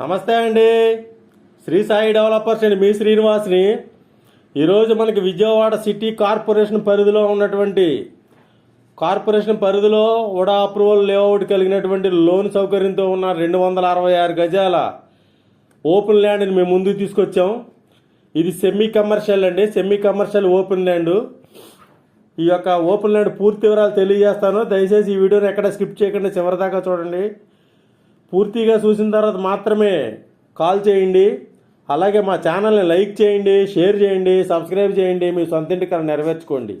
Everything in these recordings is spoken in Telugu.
నమస్తే అండి. శ్రీ సాయి డెవలపర్స్ అండి మీ శ్రీనివాస్ని. ఈరోజు మనకి విజయవాడ సిటీ కార్పొరేషన్ పరిధిలో ఉన్నటువంటి కార్పొరేషన్ పరిధిలో ఉడా అప్రూవల్ లేఅవుట్ కలిగినటువంటి లోన్ సౌకర్యంతో ఉన్న రెండు వందల అరవై ఆరు గజాల ఓపెన్ ల్యాండ్ని మేము ముందుకు తీసుకొచ్చాం. ఇది సెమీ కమర్షియల్ అండి. Semi commercial open land. ఈ యొక్క ఓపెన్ ల్యాండ్ పూర్తి వివరాలు తెలియజేస్తాను. దయచేసి ఈ వీడియోని ఎక్కడ స్కిప్ చేయకుండా చివరిదాకా చూడండి. పూర్తిగా చూసిన తర్వాత మాత్రమే కాల్ చేయండి. అలాగే మా ఛానల్ని లైక్ చేయండి షేర్ చేయండి సబ్స్క్రైబ్ చేయండి మీ సొంత ఇంటికి నెరవేర్చుకోండి.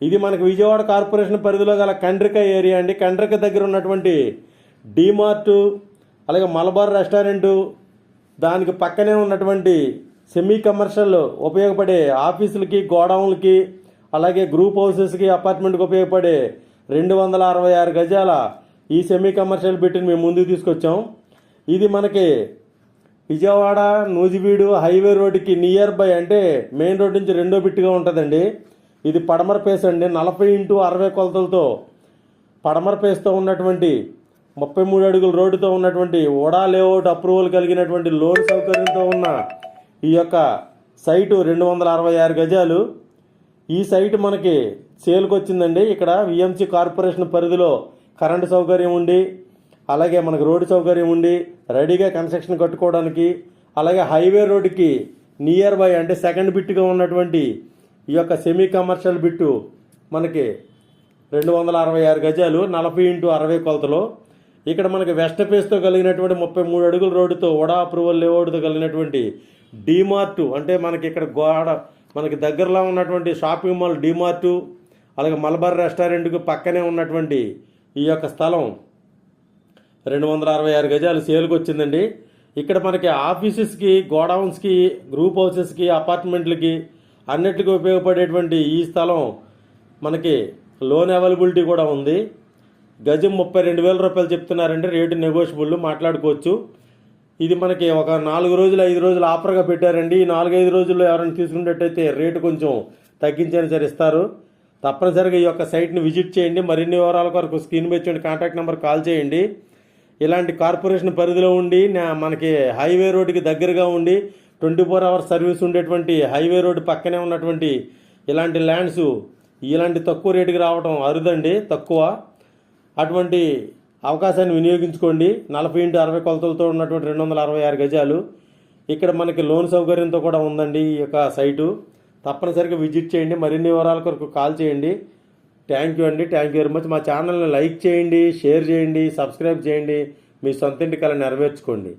ఇది మనకు విజయవాడ కార్పొరేషన్ పరిధిలో గల కండ్రిక ఏరియా అండి. కండ్రిక దగ్గర ఉన్నటువంటి డీమార్టు అలాగే మలబార్ రెస్టారెంటు దానికి పక్కనే ఉన్నటువంటి సెమీ కమర్షియల్ ఉపయోగపడే ఆఫీసులకి గోడౌన్లకి అలాగే గ్రూప్ హౌసెస్కి అపార్ట్మెంట్కి ఉపయోగపడే రెండు వందల అరవై ఆరు గజాల ఈ సెమీ కమర్షియల్ బిట్ని మేము ముందుకు తీసుకొచ్చాం. ఇది మనకి విజయవాడ నూజివీడు హైవే రోడ్డుకి నియర్ బై అంటే మెయిన్ రోడ్ నుంచి రెండో బిట్గా ఉంటుందండి. ఇది పడమర పేస్ అండి. నలభై ఇంటూ అరవై కొలతలతో పడమర పేస్తో ఉన్నటువంటి ముప్పై మూడు అడుగుల రోడ్డుతో ఉన్నటువంటి ఓడా లేఅవుట్ అప్రూవల్ కలిగినటువంటి లోన్ సౌకర్యంతో ఉన్న ఈ యొక్క సైటు రెండు వందల అరవై ఆరు గజాలు. ఈ సైట్ మనకి సేల్కి వచ్చిందండి. ఇక్కడ విఎంసి కార్పొరేషన్ పరిధిలో కరెంటు సౌకర్యం ఉండి అలాగే మనకు రోడ్డు సౌకర్యం ఉండి రెడీగా కన్స్ట్రక్షన్ కట్టుకోవడానికి అలాగే హైవే రోడ్డుకి నియర్ బై అంటే సెకండ్ బిట్టుగా ఉన్నటువంటి ఈ యొక్క సెమీ కమర్షియల్ బిట్టు మనకి రెండు వందల అరవై ఆరు గజాలు నలభై ఇంటూ అరవై కొలతలో. ఇక్కడ మనకి వెస్ట్ ఫేస్తో కలిగినటువంటి ముప్పై మూడు అడుగుల రోడ్డుతో వడా అప్రూవల్ లేఅవుట్తో కలిగినటువంటి డీమార్ట్ అంటే మనకి ఇక్కడ గోడ మనకి దగ్గరలో ఉన్నటువంటి షాపింగ్ మాల్ డీమార్టు అలాగే మలబార్ రెస్టారెంట్కు పక్కనే ఉన్నటువంటి ఈ యొక్క స్థలం రెండు వందల అరవై ఆరు గజాలు సేల్కి వచ్చిందండి. ఇక్కడ మనకి ఆఫీసెస్కి గోడౌన్స్కి గ్రూప్ హౌసెస్కి అపార్ట్మెంట్లకి అన్నిటికీ ఉపయోగపడేటువంటి ఈ స్థలం మనకి లోన్ అవైలబిలిటీ కూడా ఉంది. గజం ముప్పై రెండు వేల రూపాయలు చెప్తున్నారంటే రేటు నెగోషియబుల్ మాట్లాడుకోవచ్చు. ఇది మనకి ఒక నాలుగు రోజులు ఐదు రోజులు ఆఫర్గా పెట్టారండి. ఈ నాలుగైదు రోజుల్లో ఎవరైనా తీసుకునేటట్టయితే రేటు కొంచెం తగ్గించని సరే ఇస్తారు. తప్పనిసరిగా ఈ యొక్క సైట్ని విజిట్ చేయండి. మరిన్ని వివరాల కొరకు స్క్రీన్ మీద చూడండి కాంటాక్ట్ నెంబర్ కాల్ చేయండి. ఇలాంటి కార్పొరేషన్ పరిధిలో ఉండి నా- మనకి హైవే రోడ్డుకి దగ్గరగా ఉండి ట్వంటీ ఫోర్ అవర్స్ సర్వీస్ ఉండేటువంటి హైవే రోడ్డు పక్కనే ఉన్నటువంటి ఇలాంటి ల్యాండ్స్ ఇలాంటి తక్కువ రేటుకి రావడం అరుదండి తక్కువ. అటువంటి అవకాశాన్ని వినియోగించుకోండి. నలభై ఇంటూ అరవై కొలతలతో ఉన్నటువంటి రెండు వందల అరవై ఆరు గజాలు. ఇక్కడ మనకి లోన్ సౌకర్యంతో కూడా ఉందండి ఈ యొక్క సైటు. తప్పనిసరిగా విజిట్ చేయండి. మరిన్ని వివరాల కొరకు కాల్ చేయండి. థ్యాంక్ యూ అండి. థ్యాంక్ యూ వెరీ మచ్ మా ఛానల్ని లైక్ చేయండి షేర్ చేయండి సబ్స్క్రైబ్ చేయండి. మీ సొంత ఇంటి కళ నెరవేర్చుకోండి.